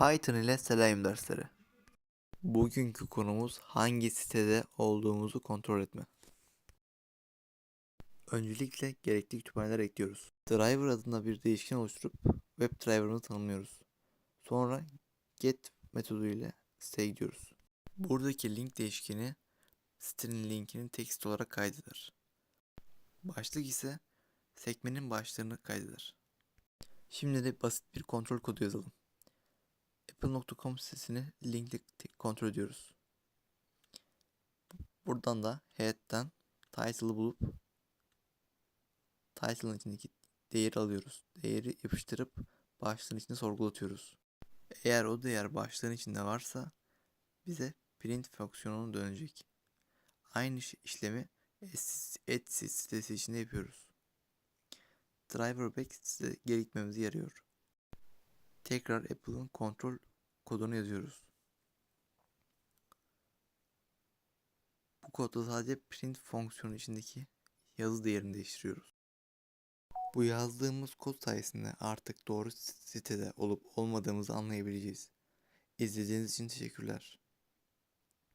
Python ile Selenium dersleri. Bugünkü konumuz hangi sitede olduğumuzu kontrol etme. Öncelikle gerekli kütüphaneler ekliyoruz. Driver adında bir değişken oluşturup web driver'ını tanımlıyoruz. Sonra get metodu ile siteye gidiyoruz. Buradaki link değişkeni sitenin linkini text olarak kaydeder. Başlık ise sekmenin başlığını kaydeder. Şimdi de basit bir kontrol kodu yazalım. Apple.com sitesini linkle kontrol ediyoruz. Buradan da head'den title'ı bulup title'ın içindeki değeri alıyoruz. Değeri yapıştırıp başlığın içine sorgulatıyoruz. Eğer o değer başlığın içinde varsa bize print fonksiyonunu dönecek. Aynı iş- işlemi Etsy sitesi içinde yapıyoruz. Driver back size geri yarıyor. Tekrar Apple'ın kontrol kodunu yazıyoruz. Bu kodda sadece print fonksiyonu içindeki yazı değerini değiştiriyoruz. Bu yazdığımız kod sayesinde artık doğru sitede olup olmadığımızı anlayabileceğiz. İzlediğiniz için teşekkürler.